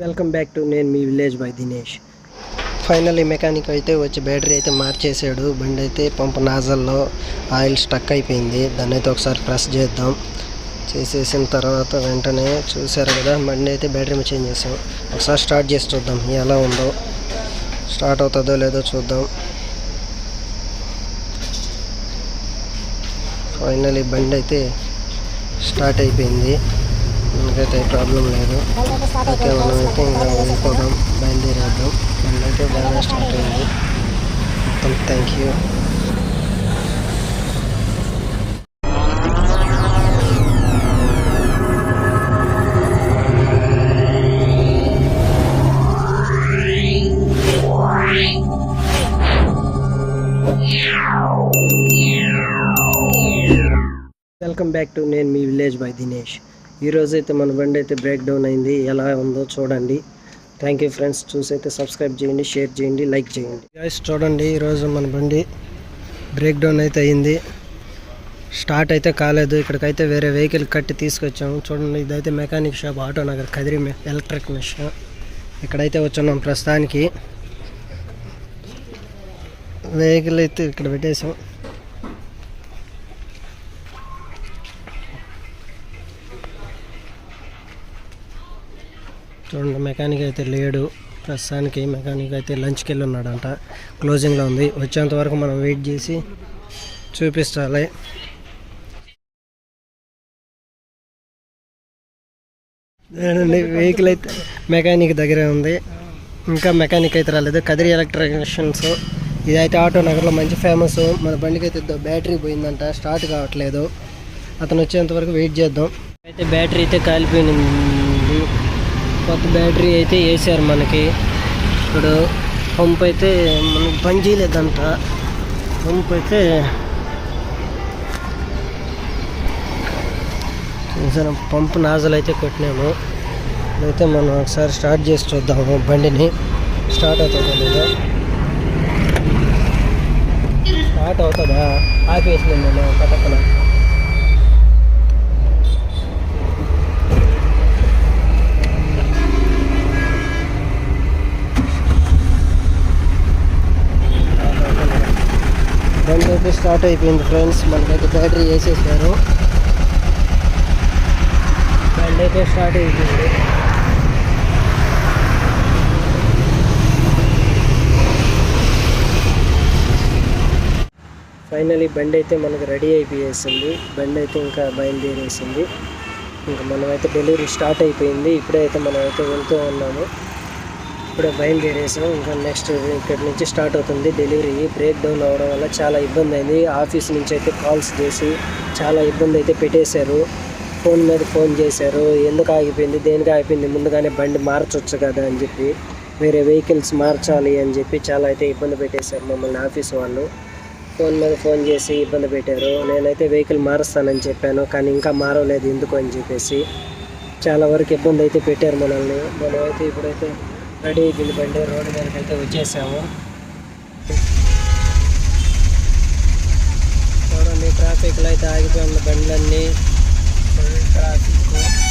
Welcome back to నేను మీ village by Dinesh. Finally mechanic అయితే వచ్చి బ్యాటరీ అయితే మార్చేసాడు. బండి అయితే పంప్ నాజల్లో ఆయిల్ స్టక్ అయిపోయింది. దాన్ని అయితే ఒకసారి ప్రెస్ చేద్దాం. చేసేసిన తర్వాత వెంటనే చూసారు కదా బండి అయితే బ్యాటరీ చేంజ్ చేసాం. ఒకసారి స్టార్ట్ చేసి చూద్దాం ఎలా ఉందో. స్టార్ట్ అవుతుందో లేదో చూద్దాం. ఫైనల్లీ బండి అయితే స్టార్ట్ అయిపోయింది. మనకైతే ప్రాబ్లం లేదు ఓకే మనం అయితే ఇంకా వెళ్ళిపోదాం బయలుదేరేద్దాం బండి అయితే బాగా స్టార్ట్ అయింది మొత్తం thank you welcome back to నేను మీ విలేజ్ బై దినేష్ ఈరోజైతే మన బండి అయితే బ్రేక్ డౌన్ అయింది. ఎలా ఉందో చూడండి. థ్యాంక్ యూ ఫ్రెండ్స్ చూసి అయితే సబ్స్క్రైబ్ చేయండి షేర్ చేయండి లైక్ చేయండి. గాయస్ చూడండి ఈరోజు మన బండి బ్రేక్ డౌన్ అయితే అయింది. స్టార్ట్ అయితే కాలేదు. ఇక్కడికైతే వేరే వెహికల్ కట్టి తీసుకొచ్చాము. చూడండి ఇదైతే mechanic shop auto Nagar Kadiri electric machine ఇక్కడైతే వచ్చున్నాం ప్రస్తుతానికి. వెహికల్ అయితే ఇక్కడ పెట్టేసాం చూడండి మెకానిక్ అయితే లేడు. ప్రస్తుతానికి మెకానిక్ అయితే లంచ్కి వెళ్ళి ఉన్నాడంట. క్లోజింగ్లో ఉంది. వచ్చేంత వరకు మనం వెయిట్ చేసి చూపిస్తాలి. చూడండి వెహికల్ అయితే మెకానిక్ దగ్గరే ఉంది. ఇంకా మెకానిక్ అయితే రాలేదు. కదిరి ఎలక్ట్రిషియన్స్. ఇదైతే ఆటో నగర్లో మంచి ఫేమస్. మన బండికి అయితే బ్యాటరీ పోయిందంట. స్టార్ట్ కావట్లేదు. అతను వచ్చేంత వరకు వెయిట్ చేద్దాం. అయితే బ్యాటరీ అయితే కాలిపోయింది. కొత్త బ్యాటరీ అయితే వేసారు మనకి. ఇప్పుడు పంప్ అయితే మనకి పని చేయలేదంట. పంప్ అయితే చూసాను పంప్ నాజల్ అయితే కొట్టినాము. అయితే మనం ఒకసారి స్టార్ట్ చేసి చూద్దాము బండిని. స్టార్ట్ అవుతుందా లేదా? స్టార్ట్ అవుతుందా? ఆపేసినాం నేను పక్కన బండి అయితే స్టార్ట్ అయిపోయింది ఫ్రెండ్స్. మనకైతే బ్యాటరీ వేసేసారు. బండి అయితే స్టార్ట్ అయిపోయింది. ఫైనలీ బండి అయితే మనకు రెడీ అయిపోయేసింది. బండి అయితే ఇంకా బయలుదేరేసింది. ఇంకా మనమైతే డెలివరీ స్టార్ట్ అయిపోయింది. ఇప్పుడే అయితే మనమైతే వెళ్తూ ఉన్నాము. ఇప్పుడే బయలుదేరేసాం. ఇంకా నెక్స్ట్ ఇక్కడ నుంచి స్టార్ట్ అవుతుంది డెలివరీ బ్రేక్ డౌన్ అవడం వల్ల చాలా ఇబ్బంది అయింది ఆఫీస్ నుంచి అయితే కాల్స్ చేసి చాలా ఇబ్బంది అయితే పెట్టేశారు. ఫోన్ మీద ఫోన్ చేశారు. ఎందుకు ఆగిపోయింది? దేనికి ఆగిపోయింది? ముందుగానే బండి మార్చొచ్చు కదా అని చెప్పి వేరే వెహికల్స్ మార్చాలి అని చెప్పి చాలా అయితే ఇబ్బంది పెట్టేశారు మమ్మల్ని ఆఫీస్ వాళ్ళు. ఫోన్ మీద ఫోన్ చేసి ఇబ్బంది పెట్టారు. నేనైతే వెహికల్ మారుస్తానని చెప్పాను కానీ ఇంకా మారలేదు ఎందుకు అని చెప్పేసి. చాలా వరకు ఇబ్బంది అయితే పెట్టారు మనల్ని. మనం అయితే ఇప్పుడైతే రెడీ అయిపోయింది బండి రోడ్డు మీదకి అయితే వచ్చేసాము. చూడండి ట్రాఫిక్లో అయితే ఆగిపోయింది బండ్లన్నీ. Full traffic